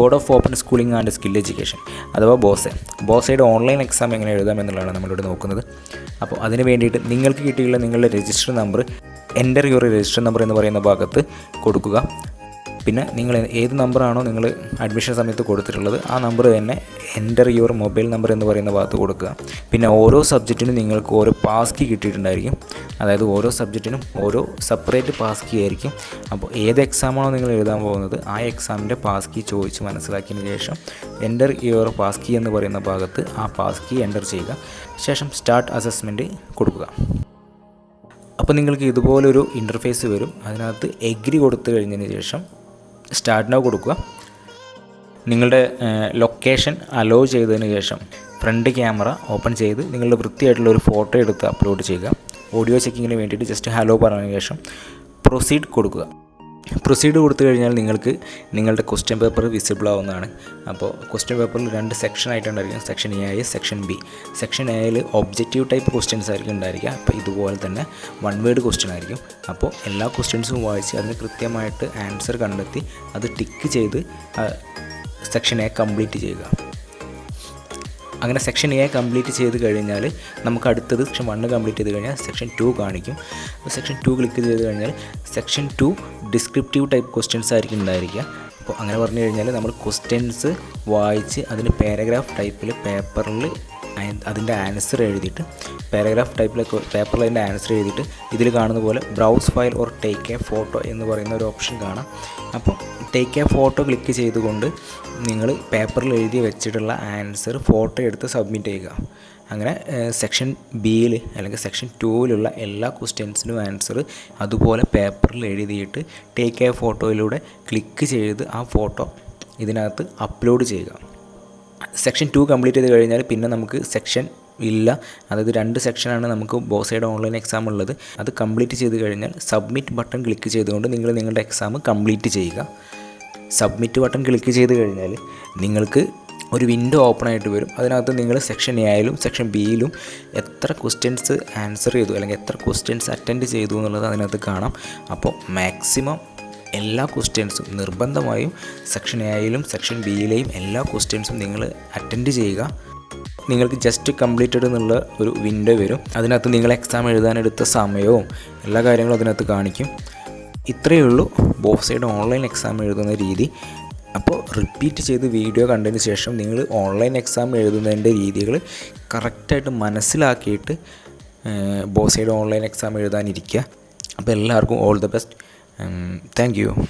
Board of open schooling and skill education അഥവാ ബോസെ. ബോസയുടെ online exam എങ്ങനെ എഴുതാം എന്നുള്ളതാണ് നമ്മളിവിടെ നോക്കുന്നത്. അപ്പോൾ അതിന് വേണ്ടിയിട്ട് നിങ്ങൾക്ക് കിട്ടിയുള്ള നിങ്ങളുടെ register number enter your register number എന്ന് പറയുന്ന ഭാഗത്ത് കൊടുക്കുക. പിന്നെ നിങ്ങൾ ഏത് നമ്പറാണോ നിങ്ങൾ അഡ്മിഷൻ സമയത്ത് കൊടുത്തിട്ടുള്ളത് ആ നമ്പർ തന്നെ എന്റർ യുവർ മൊബൈൽ നമ്പർ എന്ന് പറയുന്ന ഭാഗത്ത് കൊടുക്കുക. പിന്നെ ഓരോ സബ്ജക്റ്റിനും നിങ്ങൾക്ക് ഓരോ പാസ് കീ കിട്ടിയിട്ടുണ്ടായിരിക്കും. അതായത് ഓരോ സബ്ജക്റ്റിനും ഓരോ സെപ്പറേറ്റ് പാസ് കീ ആയിരിക്കും. അപ്പോൾ ഏത് എക്സാമാണോ നിങ്ങൾ എഴുതാൻ പോകുന്നത് ആ എക്സാമിന്റെ പാസ് കീ ചോദിച്ച് മനസ്സിലാക്കിയതിന് ശേഷം എന്റർ യുവർ പാസ് കീ എന്ന് പറയുന്ന ഭാഗത്ത് ആ പാസ് കീ എന്റർ ചെയ്യുക. ശേഷം സ്റ്റാർട്ട് അസസ്മെന്റ് കൊടുക്കുക. അപ്പോൾ നിങ്ങൾക്ക് ഇതുപോലൊരു ഇന്റർഫേസ് വരും. അതിനകത്ത് എഗ്രി കൊടുത്തു കഴിഞ്ഞതിന് ശേഷം സ്റ്റാർട്ട് നൗ കൊടുക്കുക. നിങ്ങളുടെ ലൊക്കേഷൻ അലോ ചെയ്തതിന് ശേഷം ഫ്രണ്ട് ക്യാമറ ഓപ്പൺ ചെയ്ത് നിങ്ങളുടെ വൃത്തിയായിട്ടുള്ള ഒരു ഫോട്ടോ എടുത്ത് അപ്ലോഡ് ചെയ്യുക. ഓഡിയോ ചെക്കിങ്ങിന് വേണ്ടിയിട്ട് ജസ്റ്റ് ഹലോ പറഞ്ഞതിന് ശേഷം പ്രൊസീഡ് കൊടുക്കുക. പ്രൊസീഡ് കൊടുത്തു കഴിഞ്ഞാൽ നിങ്ങൾക്ക് നിങ്ങളുടെ ക്വസ്റ്റ്യൻ പേപ്പർ വിസിബിൾ ആവുന്നതാണ്. അപ്പോൾ ക്വസ്റ്റ്യൻ പേപ്പറിൽ രണ്ട് സെക്ഷൻ ആയിട്ടുണ്ടായിരിക്കും. സെക്ഷൻ എ ആയി സെക്ഷൻ ബി സെക്ഷൻ എയിൽ ഒബ്ജക്റ്റീവ് ടൈപ്പ് ക്വസ്റ്റ്യൻസ് ആയിരിക്കും ഉണ്ടായിരിക്കുക. അപ്പോൾ ഇതുപോലെ തന്നെ വൺ വേർഡ് ക്വസ്റ്റ്യൻ ആയിരിക്കും. അപ്പോൾ എല്ലാ ക്വസ്റ്റ്യൻസും വായിച്ച് അതിന് കൃത്യമായിട്ട് ആൻസർ കണ്ടെത്തി അത് ടിക്ക് ചെയ്ത് സെക്ഷൻ എ കംപ്ലീറ്റ് ചെയ്യുക. അങ്ങനെ സെക്ഷൻ എ കംപ്ലീറ്റ് ചെയ്ത് കഴിഞ്ഞാൽ നമുക്ക് അടുത്തത് സെക്ഷൻ വണ്ണ് കംപ്ലീറ്റ് ചെയ്ത് കഴിഞ്ഞാൽ സെക്ഷൻ ടു കാണിക്കും. സെക്ഷൻ ടു ക്ലിക്ക് ചെയ്ത് കഴിഞ്ഞാൽ section two descriptive type questions ആയിരിക്കും ഉണ്ടായിരിക്കുക. അപ്പോൾ അങ്ങനെ പറഞ്ഞു കഴിഞ്ഞാൽ നമ്മൾ ക്വസ്റ്റ്യൻസ് വായിച്ച് അതിന് പാരഗ്രാഫ് ടൈപ്പിൽ പേപ്പറിൽ അതിന്റെ ആൻസർ എഴുതിയിട്ട് പാരഗ്രാഫ് ടൈപ്പിലെ പേപ്പറിൽ അതിന്റെ ആൻസർ എഴുതിയിട്ട് ഇതിൽ കാണുന്ന പോലെ browse file or take a photo എന്ന് പറയുന്ന ഒരു ഓപ്ഷൻ കാണാം. അപ്പോൾ ടേക്ക് എ ഫോട്ടോ ക്ലിക്ക് ചെയ്തുകൊണ്ട് നിങ്ങൾ പേപ്പറിൽ എഴുതി വെച്ചിട്ടുള്ള ആൻസർ ഫോട്ടോ എടുത്ത് സബ്മിറ്റ് ചെയ്യുക. അങ്ങനെ സെക്ഷൻ ബിയിൽ അല്ലെങ്കിൽ സെക്ഷൻ ടൂവിലുള്ള എല്ലാ ക്വസ്റ്റ്യൻസിനും ആൻസർ അതുപോലെ പേപ്പറിൽ എഴുതിയിട്ട് ടേക്ക് എ ഫോട്ടോയിലൂടെ ക്ലിക്ക് ചെയ്ത് ആ ഫോട്ടോ ഇതിനകത്ത് അപ്ലോഡ് ചെയ്യുക. സെക്ഷൻ ടു കംപ്ലീറ്റ് ചെയ്ത് കഴിഞ്ഞാൽ പിന്നെ നമുക്ക് സെക്ഷൻ ഇല്ല. അതായത് രണ്ട് സെക്ഷനാണ് നമുക്ക് ബോസയുടെ ഓൺലൈൻ എക്സാം ഉള്ളത്. അത് കംപ്ലീറ്റ് ചെയ്ത് കഴിഞ്ഞാൽ സബ്മിറ്റ് ബട്ടൺ ക്ലിക്ക് ചെയ്തുകൊണ്ട് നിങ്ങൾ നിങ്ങളുടെ എക്സാം കംപ്ലീറ്റ് ചെയ്യുക. സബ്മിറ്റ് ബട്ടൺ ക്ലിക്ക് ചെയ്ത് കഴിഞ്ഞാൽ നിങ്ങൾക്ക് ഒരു വിൻഡോ ഓപ്പൺ ആയിട്ട് വരും. അതിനകത്ത് നിങ്ങൾ സെക്ഷൻ എ ആയാലും സെക്ഷൻ ബിയിലും എത്ര ക്വസ്റ്റ്യൻസ് ആൻസർ ചെയ്തു അല്ലെങ്കിൽ എത്ര ക്വസ്റ്റ്യൻസ് അറ്റൻഡ് ചെയ്തു എന്നുള്ളത് അതിനകത്ത് കാണാം. അപ്പോൾ മാക്സിമം എല്ലാ ക്വസ്റ്റ്യൻസും നിർബന്ധമായും സെക്ഷൻ എ ആയാലും സെക്ഷൻ ബിയിലെയും എല്ലാ ക്വസ്റ്റ്യൻസും നിങ്ങൾ അറ്റൻഡ് ചെയ്യുക. നിങ്ങൾക്ക് ജസ്റ്റ് കംപ്ലീറ്റഡ് എന്നുള്ള ഒരു വിൻഡോ വരും. അതിനകത്ത് നിങ്ങൾ എക്സാം എഴുതാനെടുത്ത സമയവും എല്ലാ കാര്യങ്ങളും അതിനകത്ത് കാണിക്കും. ഇത്രയേ ഉള്ളൂ. ബോക്സൈഡ് ഓൺലൈൻ എക്സാം എഴുതുന്ന രീതി. അപ്പോൾ റിപ്പീറ്റ് ചെയ്ത് വീഡിയോ കണ്ടതിന് ശേഷം നിങ്ങൾ ഓൺലൈൻ എക്സാം എഴുതുന്നതിന്റെ രീതികൾ കറക്റ്റായിട്ട് മനസ്സിലാക്കിയിട്ട് ബോസൈഡ് ഓൺലൈൻ എക്സാം എഴുതാനിരിക്കുക. അപ്പോൾ എല്ലാവർക്കും all the best Um, thank you.